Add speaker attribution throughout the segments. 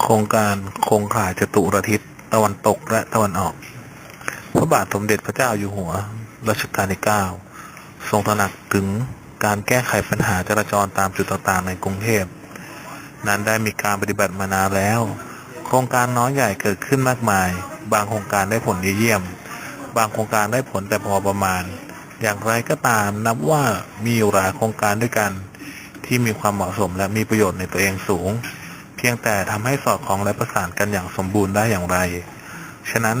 Speaker 1: โครงการโครงข่ายจตุรทิศตะวันตกและตะวันออก พระบาทสมเด็จพระเจ้าอยู่หัวรัชกาลที่ 9 ทรงตระหนักถึงการแก้ไขปัญหาจราจรตามจุดต่างๆในกรุงเทพนั้นได้มีการปฏิบัติมานานแล้ว โครงการน้อยใหญ่เกิดขึ้นมากมาย บางโครงการได้ผลเยี่ยม บางโครงการได้ผลแต่พอประมาณ อย่างไรก็ตามนับว่ามีอยู่หลายโครงการด้วยกัน ที่มีความเหมาะสมและมีประโยชน์ในตัวเองสูง พียงแต่ทำให้สอดคล้องและประสานกันอย่างสมบูรณ์ได้อย่างไร ฉะนั้น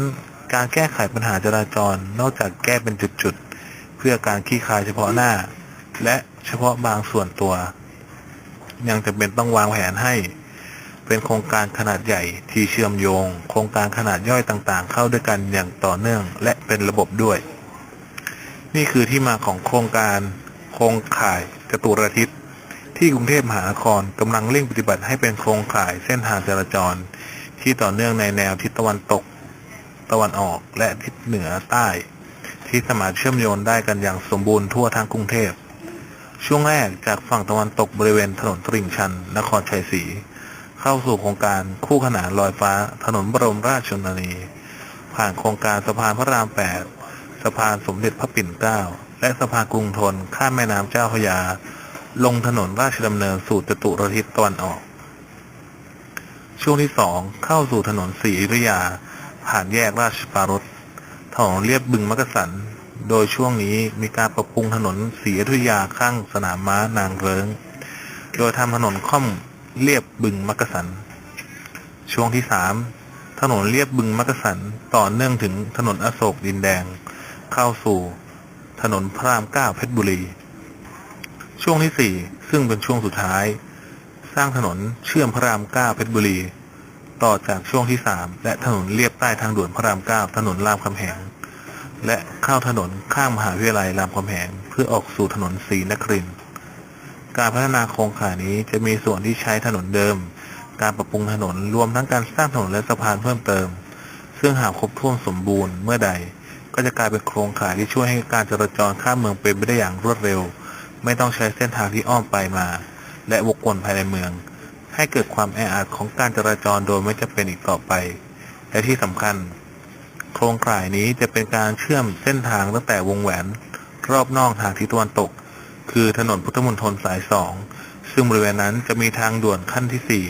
Speaker 1: การแก้ไขปัญหาจราจรนอกจากแก้เป็นจุดๆ เพื่อการขี้คายเฉพาะหน้า และเฉพาะบางส่วนตัว ยังจำเป็นต้องวางแผนให้ เป็นโครงการขนาดใหญ่ที่เชื่อมโยง โครงการขนาดย่อยต่างๆ เข้าด้วยกันอย่างต่อเนื่องและเป็นระบบด้วย นี่คือที่มาของโครงการโครงข่ายจตุรทิศ ที่กรุงเทพมหานครกำลังเร่งปฏิบัติให้เป็นโครงข่ายเส้นทางจราจร ที่ต่อเนื่องในแนวทิศตะวันตก ตะวันออกและทิศเหนือใต้ ที่สามารถเชื่อมโยงได้กันอย่างสมบูรณ์ทั่วทั้งกรุงเทพ ช่วงแรกจากฝั่งตะวันตกบริเวณถนนตลิ่งชัน นครชัยศรีเข้าสู่โครงการคู่ขนานลอยฟ้า ถนนบรมราชชนนี ผ่านโครงการสะพานพระราม8สะพานสมเด็จพระปิ่นเกล้าและสะพานกรุงทนข้ามแม่น้ำเจ้าพระยา ลงถนนราชดำเนินสู่จตุรทิศตะวันออก ช่วงที่สองเข้าสู่ถนนศรีอยุธยา ผ่านแยกราชปารถถนนเรียบบึงมักกะสัน โดยช่วงนี้มีการปรับปรุงถนนศรีอยุธยาข้างสนามม้านางเริง โดยทำถนนค่อมเรียบบึงมักกะสัน ช่วงที่สามถนนเรียบบึงมักกะสันต่อเนื่องถึงถนนอโศกดินแดง เข้าสู่ถนนพระรามเก้าเพชรบุรี ช่วงที่สี่ซึ่งเป็นช่วงสุดท้าย สร้างถนนเชื่อมพระรามเก้าเพชรบุรี ต่อจากช่วงที่สามและถนนเลียบใต้ทางด่วนพระรามเก้าถนนรามคำแหง และเข้าถนนข้างมหาวิทยาลัยรามคำแหง เพื่อออกสู่ถนนศรีนครินทร์การพัฒนาโครงข่ายนี้จะมีส่วนที่ใช้ถนนเดิม การปรับปรุงถนนรวมทั้งการสร้างถนนและสะพานเพิ่มเติม ซึ่งหากครบถ้วนสมบูรณ์เมื่อใด ก็จะกลายเป็นโครงข่ายที่ช่วยให้การจราจรข้ามเมืองเป็นไปได้อย่างรวดเร็ว ไม่ต้องใช้เส้นทางที่อ้อมไปมา และวกวนภายในเมือง ให้เกิดความแออัดของการจราจรโดยไม่จำเป็นอีกต่อไป และที่สำคัญ โครงข่ายนี้จะเป็นการเชื่อมเส้นทางตั้งแต่วงแหวน รอบนอกทางทิศตะวันตก คือถนนพุทธมณฑลสายสองซึ่งบริเวณนั้นจะมีทางด่วนขั้นที่สี่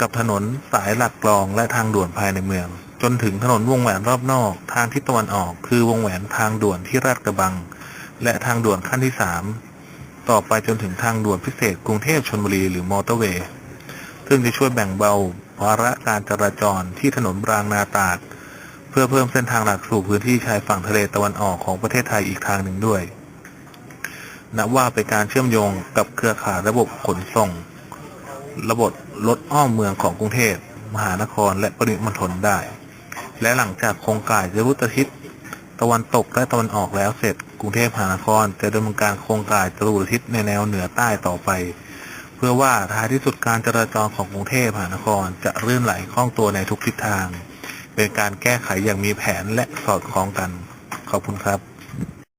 Speaker 1: กับถนนสายหลักกรองและทางด่วนภายในเมือง จนถึงถนนวงแหวนรอบนอก ทางทิศตะวันออก คือวงแหวนทางด่วนที่ราชกระบัง และทางด่วนขั้นที่สามต่อไปจนถึงทางด่วนพิเศษกรุงเทพชลบุรีหรือมอเตอร์เวย์ ซึ่งจะช่วยแบ่งเบาภาระการจราจรที่ถนนบรางนาตราด เพื่อเพิ่มเส้นทางหลักสู่พื้นที่ชายฝั่งทะเลตะวันออกของประเทศไทยอีกทางหนึ่งด้วย นับว่าเป็นการเชื่อมโยงกับเครือข่ายระบบขนส่ง ระบบรถอ้อมเมืองของกรุงเทพมหานครและปริมณฑลได้ และหลังจากโครงการจะรุตทิศตะวันตกและตะวันออกแล้วเสร็จ รุงเทพมหานครจะดำเนินการโครงการจรุทิศในแนวเหนือใต้ต่อไป เพื่อว่าท้ายที่สุดการจราจรของกรุงเทพมหานครจะรื่นไหลคล่องตัวในทุกทิศทาง เป็นการแก้ไขอย่างมีแผนและสอดคล้องกัน ขอบคุณครับ